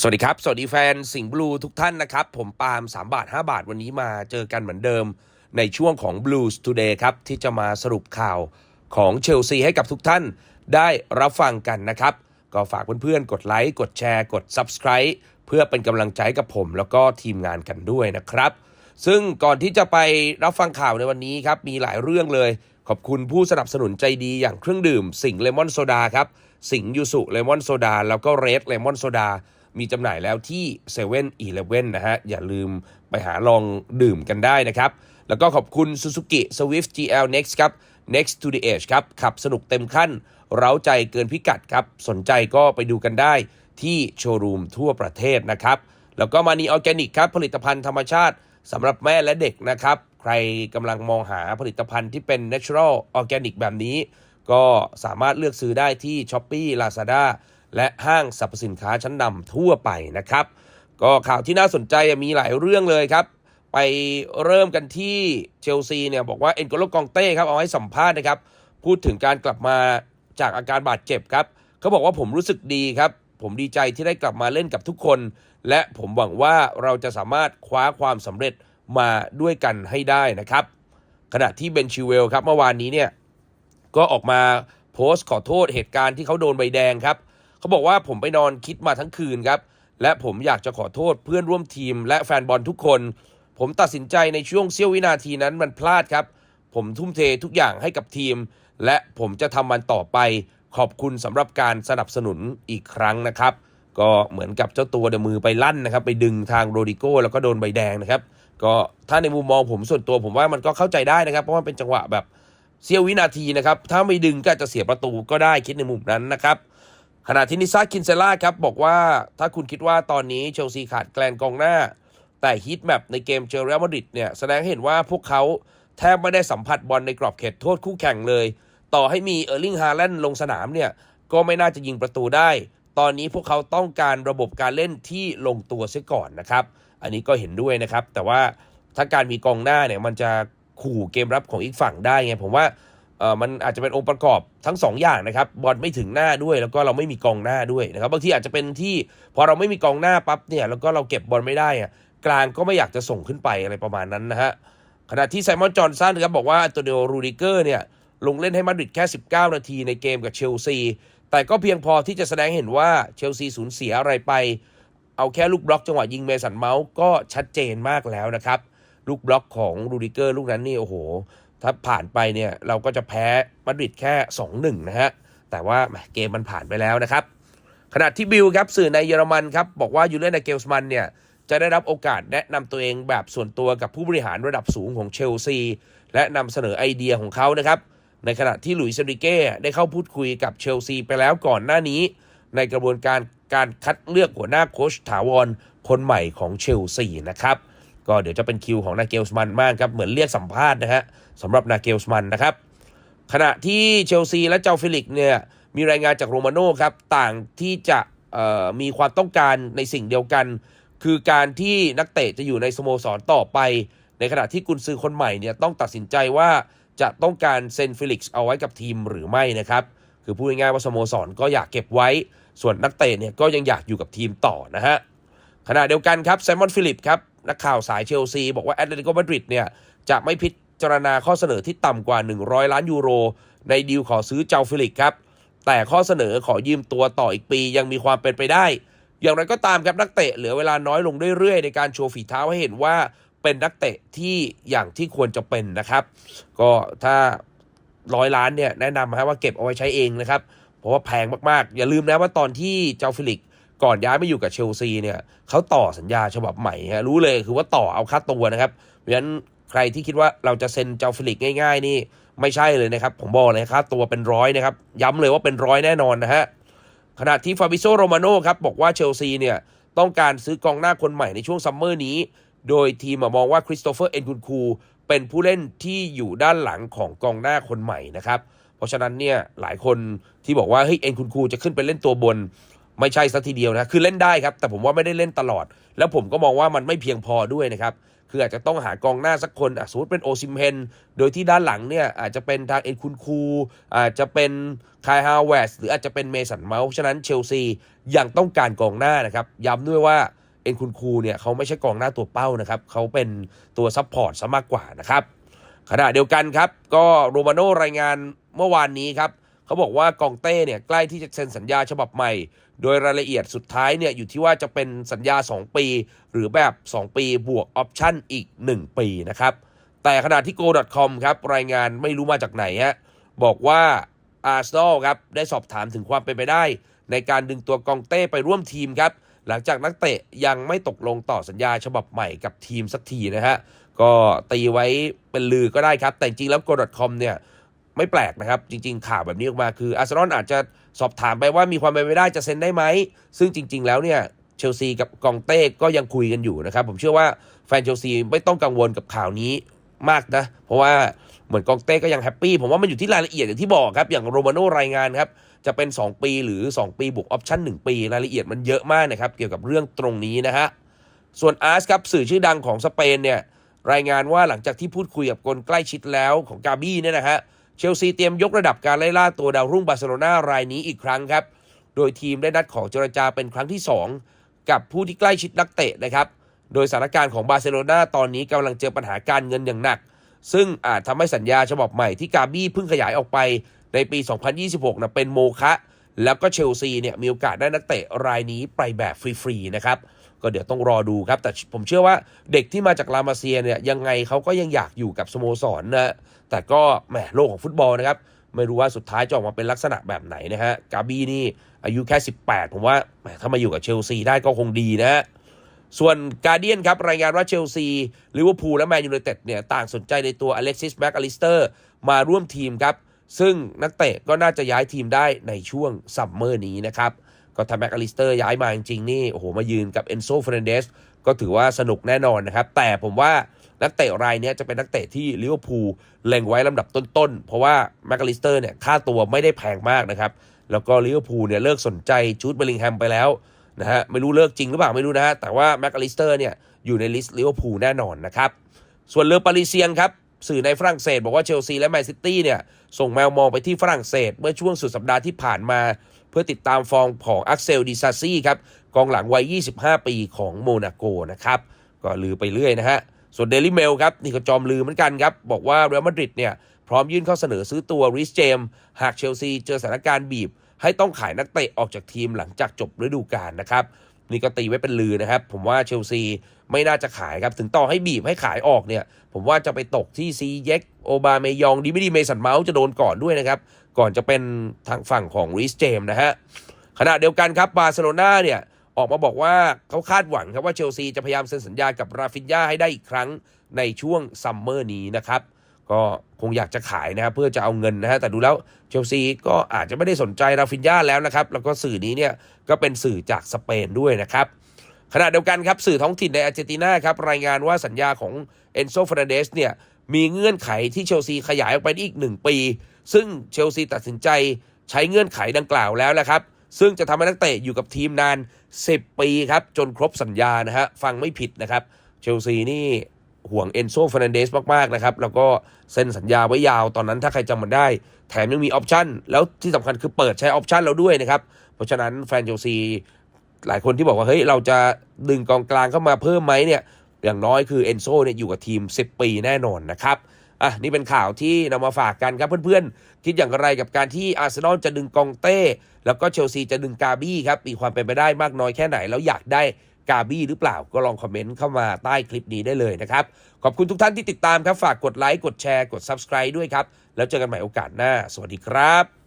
สวัสดีครับ สวัสดีแฟนสิงห์บลูทุกท่านนะครับ ผมปาล์ม3 บาท 5 บาทวันนี้มาเจอกันเหมือนเดิมในช่วงของ Blues Today ครับ ที่จะมาสรุปข่าวของเชลซีให้กับทุกท่านได้รับฟังกันนะครับ ก็ฝากเพื่อนๆ กดไลค์ กดแชร์ กด Subscribe เพื่อเป็นกำลังใจกับผมแล้วก็ทีมงานกันด้วยนะครับ ซึ่งก่อนที่จะไปรับฟังข่าวในวันนี้ครับ มีหลายเรื่องเลย ขอบคุณผู้สนับสนุนใจดีอย่างเครื่องดื่มสิงห์เลมอนโซดาครับสิงห์ยูสุเลมอนโซดาแล้วก็เรดเลมอนโซดา มีจำหน่ายแล้วที่7 e เ e ่ e อนะฮะ อย่าลืมไปหาลองดื่มกันได้นะครับ แล้วก็ขอบคุณ Suzuki Swift GL Next ครับ Next to the Edge ครับ ขับสนุกเต็มขั้น เร้าใจเกินพิกัดครับ สนใจก็ไปดูกันได้ที่โชว์รูมทั่วประเทศนะครับ แล้วก็มานีออร์แกนิกครับ ผลิตภัณฑ์ธรรมชาติสำหรับแม่และเด็กนะครับ ใครกำลังมองหาผลิตภัณฑ์ที่เป็น natural organic แบบนี้ ก็สามารถเลือกซื้อได้ที่ Shopee Lazada และห้างสรรพสินค้าชั้นนำทั่วไปนะครับ ก็ข่าวที่น่าสนใจมีหลายเรื่องเลยครับ ไปเริ่มกันที่เชลซีเนี่ยบอกว่าเอ็นโกโลกองเต้ครับเอาให้สัมภาษณ์นะครับ พูดถึงการกลับมาจากอาการบาดเจ็บครับเขาบอกว่าผมรู้สึกดีครับ ผมดีใจที่ได้กลับมาเล่นกับทุกคน และผมหวังว่าเราจะสามารถคว้าความสำเร็จมาด้วยกันให้ได้นะครับ ขณะที่เบนชิเวลครับเมื่อวานนี้เนี่ยก็ออกมาโพสต์ขอโทษเหตุการณ์ที่เขาโดนใบแดงครับ เขาบอกว่าผมไปนอนคิดมาทั้งคืนครับ และผมอยากจะขอโทษเพื่อนร่วมทีม และแฟนบอลทุกคน ผมตัดสินใจในช่วงเสี้ยววินาทีนั้นมันพลาดครับ ผมทุ่มเททุกอย่างให้กับทีม และผมจะทำมันต่อไป ขอบคุณสำหรับการสนับสนุนอีกครั้งนะครับ ก็เหมือนกับเจ้าตัวเดมือไปลั่นนะครับ ไปดึงทางโรดิโก้แล้วก็โดนใบแดงนะครับ ก็ถ้าในมุมมองผมส่วนตัวผมว่ามันก็เข้าใจได้นะครับ เพราะว่าเป็นจังหวะแบบเสี้ยววินาทีนะครับ ถ้าไม่ดึงก็จะเสียประตูก็ได้คิดในมุมนั้นนะครับ ขณะที่นิซ่าคินเซล่าครับบอกว่าถ้าคุณคิดว่าตอนนี้เชลซีขาดแกลนกองหน้า แต่ฮีทแมปในเกมเจอเรอัลมาดริดเนี่ยแสดงเห็นว่าพวกเขาแทบไม่ได้สัมผัสบอลในกรอบเขตโทษคู่แข่งเลย ต่อให้มีเออร์ลิงฮาแลนด์ลงสนามเนี่ยก็ไม่น่าจะยิงประตูได้ ตอนนี้พวกเขาต้องการระบบการเล่นที่ลงตัวเสียก่อนนะครับ อันนี้ก็เห็นด้วยนะครับ แต่ว่าถ้าการมีกองหน้าเนี่ยมันจะขู่เกมรับของอีกฝั่งได้ไงผมว่า เออมันอาจจะเป็นองค์ประกอบทั้ง2ออย่างนะครับบอลไม่ถึงหน้าด้วยแล้วก็เราไม่มีกองหน้าด้วยนะครับบางทีอาจจะเป็นที่พอเราไม่มีกองหน้าปั๊บเนี่ยแล้วก็เราเก็บบอลไม่ได้อะกลางก็ไม่อยากจะส่งขึ้นไปอะไรประมาณนั้นนะฮะขณะที่ไซมอนจอห์นสันครับบอกว่าอันโตนิโอรูดิเกอร์เนี่ยลงเล่นให้มาดริดแค่ 19 นาทีในเกมกับเชลซีแต่ก็เพียงพอที่จะแสดงเห็นว่าเชลซีสูญเสียอะไรไป เอาแค่ลูกบล็อกจังหวะยิงเมสันเมาส์ก็ชัดเจนมากแล้วนะครับลูกบล็อกของรูดิเกอร์ลูกนั้นนี่โอ้โห ถ้าผ่านไปเนี่ยเราก็จะแพ้มาดริดแค่ 2-1 นะฮะ แต่ว่าเกมมันผ่านไปแล้วนะครับ ขณะที่บิลครับสื่อในเยอรมันครับบอกว่ายูเลียนเกลส์มันเนี่ยจะได้รับโอกาสแนะนำตัวเองแบบส่วนตัวกับผู้บริหารระดับสูงของเชลซี และนำเสนอไอเดียของเขานะครับ ในขณะที่หลุยส์เซริเก้ได้เข้าพูดคุยกับเชลซีไปแล้วก่อนหน้านี้ ในกระบวนการการคัดเลือกหัวหน้าโค้ชถาวรคนใหม่ของเชลซีนะครับ ก็เดี๋ยวจะเป็นคิวของนาเกลสมันมากครับ เหมือนเรียกสัมภาษณ์นะฮะสำหรับนาเกลสมันนะครับ ขณะที่เชลซีและเจ้าฟิลิกเนี่ยมีรายงานจากโรมาโน่ครับ ต่างที่จะมีความต้องการในสิ่งเดียวกัน คือการที่นักเตะจะอยู่ในสโมสรต่อไป ในขณะที่กุนซือคนใหม่เนี่ยต้องตัดสินใจว่าจะต้องการเซนฟิลิกซ์เอาไว้กับทีมหรือไม่นะครับ คือพูดง่ายๆว่าสโมสรก็อยากเก็บไว้ ส่วนนักเตะเนี่ยก็ยังอยากอยู่กับทีมต่อนะฮะขณะเดียวกันครับไซมอนฟิลิปครับ นักข่าวสายเชลซีบอกว่าแอตเลติโกมาดริดเนี่ยจะไม่พิจารณาข้อเสนอที่ต่ำกว่า 100 ล้านยูโร ในดีลขอซื้อเจ้าฟิลิปครับ แต่ข้อเสนอขอยืมตัวต่ออีกปียังมีความเป็นไปได้ อย่างไรก็ตามครับนักเตะเหลือเวลาน้อยลงเรื่อยๆ ในการโชว์ฝีเท้าให้เห็นว่าเป็นนักเตะที่อย่างที่ควรจะเป็นนะครับ ก็ถ้าร้อยล้านเนี่ยแนะนำให้ว่าเก็บเอาไว้ใช้เองนะครับ เพราะว่าแพงมากๆ อย่าลืมนะว่าตอนที่เจ้าฟิลิก ก่อนย้ายมาอยู่กับเชลซีเนี่ยเขาต่อสัญญาฉบับใหม่ฮะรู้เลยคือว่าต่อเอาค่าตัวนะครับเพราะฉะนั้นใครที่คิดว่าเราจะเซ็นเจ้าฟิลิกง่ายๆ นี่ไม่ใช่เลยนะครับ ผมบอกเลยค่าตัวเป็นร้อยนะครับ ย้ำเลยว่าเป็นร้อยแน่นอนนะฮะขณะที่ฟาบิโซโรมาโน่ครับบอกว่าเชลซีเนี่ยต้องการซื้อกองหน้าคนใหม่ในช่วงซัมเมอร์นี้ โดยทีมมองว่าคริสโตเฟอร์เอ็นคุนคูเป็นผู้เล่นที่อยู่ด้านหลังของกองหน้าคนใหม่นะครับ เพราะฉะนั้นเนี่ยหลายคนที่บอกว่าเฮ้ยเอ็นคุนคูจะขึ้นไปเล่นตัวบน ไม่ใช่สัทีเดียวนะคือเล่นได้ครับ แต่ผมว่าไม่ได้เล่นตลอด แล้วผมก็มองว่ามันไม่เพียงพอด้วยนะครับคืออาจจะต้องหากองหน้าสักคนสมมติเป็นโอซิมเฮนโดยที่ด้านหลังเนี่ยอาจจะเป็นทางเอ็นคุนคูอาจจะเป็นคายฮาวเวสหรืออาจจะเป็นเมสันเมาส์ฉะนั้นเชลซียังต้องการกองหน้านะครับย้ำด้วยว่าเอ็นคุนคูเนี่ยเขาไม่ใช่กองหน้าตัวเป้านะครับเขาเป็นตัวซับพอร์ตซะมากกว่านะครับขณะเดียวกันครับ ก็โรมาโนรายงานเมื่อวานนี้ครับ เขาบอกว่ากองเต้เนี่ยใกล้ที่จะเซ็นสัญญาฉบับใหม่ โดยรายละเอียดสุดท้ายเนี่ยอยู่ที่ว่าจะเป็นสัญญา 2 ปี หรือแบบ 2 ปีบวกออปชั่นอีก 1 ปีนะครับ แต่ขณะที่ go.com ครับรายงานไม่รู้มาจากไหนฮะบอกว่าอาร์เซนอลครับได้สอบถามถึงความเป็นไปได้ ในการดึงตัวกองเต้ไปร่วมทีมครับหลังจากนักเตะยังไม่ตกลงต่อสัญญาฉบับใหม่กับทีมสักทีนะฮะ ก็ตีไว้เป็นลือก็ได้ครับ แต่จริงแล้ว go.com เนี่ย ไม่แปลกนะครับ จริง ๆ ข่าวแบบนี้ออกมาคืออาร์เซนอลอาจจะสอบถามไปว่ามีความเป็นไปได้จะเซ็นได้ไหม ซึ่งจริง ๆ แล้วเนี่ยเชลซีกับกองเต้ก็ยังคุยกันอยู่นะครับ ผมเชื่อว่าแฟนเชลซีไม่ต้องกังวลกับข่าวนี้มากนะ เพราะว่าเหมือนกองเต้ก็ยังแฮปปี้ผมว่ามันอยู่ที่รายละเอียดอย่างที่บอกครับ อย่างโรมาโนรายงานครับ จะเป็น 2 ปีหรือ 2 ปีบวกออปชั่น1 ปี รายละเอียดมันเยอะมากนะครับ เกี่ยวกับเรื่องตรงนี้นะฮะส่วนอาร์สครับสื่อชื่อดังของสเปนเนี่ยรายงานว่าหลังจากที่พูดคุยกับคนใกล้ชิดแล้วของกาบี้เนี่ยนะฮะ เชลซีเตรียมยกระดับการไล่ล่าตัวดาวรุ่งบาร์เซโลนารายนี้อีกครั้งครับ โดยทีมได้นัดขอเจรจาเป็นครั้งที่ 2 กับผู้ที่ใกล้ชิดนักเตะนะครับ โดยสถานการณ์ของบาร์เซโลนาตอนนี้กำลังเจอปัญหาการเงินอย่างหนัก ซึ่งอาจทำให้สัญญาฉบับใหม่ที่กาบี้เพิ่งขยายออกไปในปี 2026นะเป็นโมฆะแล้วก็เชลซีเนี่ยมีโอกาสได้นักเตะรายนี้ไปแบบฟรีๆนะครับ ก็เดี๋ยวต้องรอดูครับ แต่ผมเชื่อว่าเด็กที่มาจากลามาเซียเนี่ยยังไงเขาก็ยังอยากอยู่กับสโมสรนะแต่ก็แหมโลกของฟุตบอลนะครับไม่รู้ว่าสุดท้ายจะออกมาเป็นลักษณะแบบไหนนะฮะกาบี้นี่อายุแค่ 18 ผมว่าถ้ามาอยู่กับเชลซีได้ก็คงดีนะฮะส่วนกาเดียนครับรายงานว่าเชลซีลิเวอร์พูลและแมนยูไนเต็ดเนี่ยต่างสนใจในตัวอเล็กซิสแม็กอลิสเตอร์มาร่วมทีมครับ ซึ่งนักเตะก็น่าจะย้ายทีมได้ในช่วงซัมเมอร์นี้นะครับ ก็ถ้าแม็กอลิสเตอร์ย้ายมาจริงๆนี่โอ้โหมายืนกับเอนโซเฟรนเดสก็ถือว่าสนุกแน่นอนนะครับ แต่ผมว่านักเตะรายนี้จะเป็นนักเตะที่ลิเวอร์พูลเล็งไว้ลำดับต้นๆ เพราะว่าแม็กอลิสเตอร์เนี่ยค่าตัวไม่ได้แพงมากนะครับ แล้วก็ลิเวอร์พูลเนี่ยเลิกสนใจจูดเบลลิงแฮมไปแล้วนะฮะไม่รู้เลิกจริงหรือเปล่าไม่รู้นะฮะแต่ว่าแม็กอลิสเตอร์เนี่ยอยู่ในลิสต์ลิเวอร์พูลแน่นอนนะครับ ส่วนเรือปารีเซียงครับสื่อในฝรั่งเศสบอกว่าเชลซีและแมนซิตี้เนี่ยส่งแมวมองไปที่ฝรั่งเศส เมื่อช่วงสุดสัปดาห์ที่ผ่านมา พื่อติดตามฟอร์มของอักเซลดิซาซี่ครับกองหลังวัย 25 ปีของโมนาโกนะครับก็ลือไปเรื่อยนะฮะส่วนเดลิเมลครับนี่ก็จอมลือเหมือนกันครับ บอกว่าเรอัลมาดริดเนี่ยพร้อมยื่นข้อเสนอซื้อตัวริสเจมหากเชลซีเจอสถานการณ์บีบ ให้ต้องขายนักเตะออกจากทีมหลังจากจบฤดูกาลนะครับนี่ก็ตีไว้เป็นลือนะครับ ผมว่าเชลซีไม่น่าจะขายครับ ถึงต่อให้บีบให้ขายออกเนี่ย ผมว่าจะไปตกที่ซีเย็กโอบาเมยองดีไม่ดีเมสันเมาส์จะโดนก่อนด้วยนะครับ ก่อนจะเป็นทางฝั่งของริสเจมนะฮะขณะเดียวกันครับบาร์เซโลนาเนี่ยออกมาบอกว่าเขาคาดหวังครับว่าเชลซีจะพยายามเซ็นสัญญากับราฟินยาให้ได้อีกครั้งในช่วงซัมเมอร์นี้นะครับ ก็คงอยากจะขายนะครับเพื่อจะเอาเงินนะฮะแต่ดูแล้วเชลซีก็อาจจะไม่ได้สนใจราฟินยาแล้วนะครับ แล้วก็สื่อนี้เนี่ยก็เป็นสื่อจากสเปนด้วยนะครับขณะเดียวกันครับสื่อท้องถิ่นในอาร์เจนตินาครับรายงานว่าสัญญาของเอนโซฟ r นเดสเนี่ย มีเงื่อนไขที่เชลซีขยายออกไปอีก 1 ปี ซึ่งเชลซีตัดสินใจใช้เงื่อนไขดังกล่าวแล้วนะครับ ซึ่งจะทำให้นักเตะอยู่กับทีมนาน 10 ปีครับ จนครบสัญญานะฮะ ฟังไม่ผิดนะครับ เชลซีนี่ห่วงเอนโซฟ r นเดสมาก ๆ นะครับ แล้วก็เซ็นสัญญาไว้ยาวตอนนั้นถ้าใครจำมันได้ แถมยังมีออปชั่น แล้วที่สำคัญคือเปิดใช้ออปชั่นเราด้วยนะครับ เพราะฉะนั้นแฟนเชลซีหลายคนที่บอกว่าเฮ้ยเราจะดึงกองกลางเข้ามาเพิ่มไหมเนี่ย อย่างน้อยคือเอนโซเนี่ยอยู่กับทีม 10 ปีแน่นอนนะครับอะนี่เป็นข่าวที่นำมาฝากกันครับเพื่อนๆ คิดอย่างไรกับการที่อาร์เซนอลจะดึงกองเต้ แล้วก็เชลซีจะดึงกาบี้ครับ มีความเป็นไปได้มากน้อยแค่ไหน แล้วอยากได้กาบี้หรือเปล่าก็ลองคอมเมนต์เข้ามาใต้คลิปนี้ได้เลยนะครับ ขอบคุณทุกท่านที่ติดตามครับ ฝากกดไลค์กดแชร์กด Subscribe ด้วยครับ แล้วเจอกันใหม่โอกาสหน้า สวัสดีครับ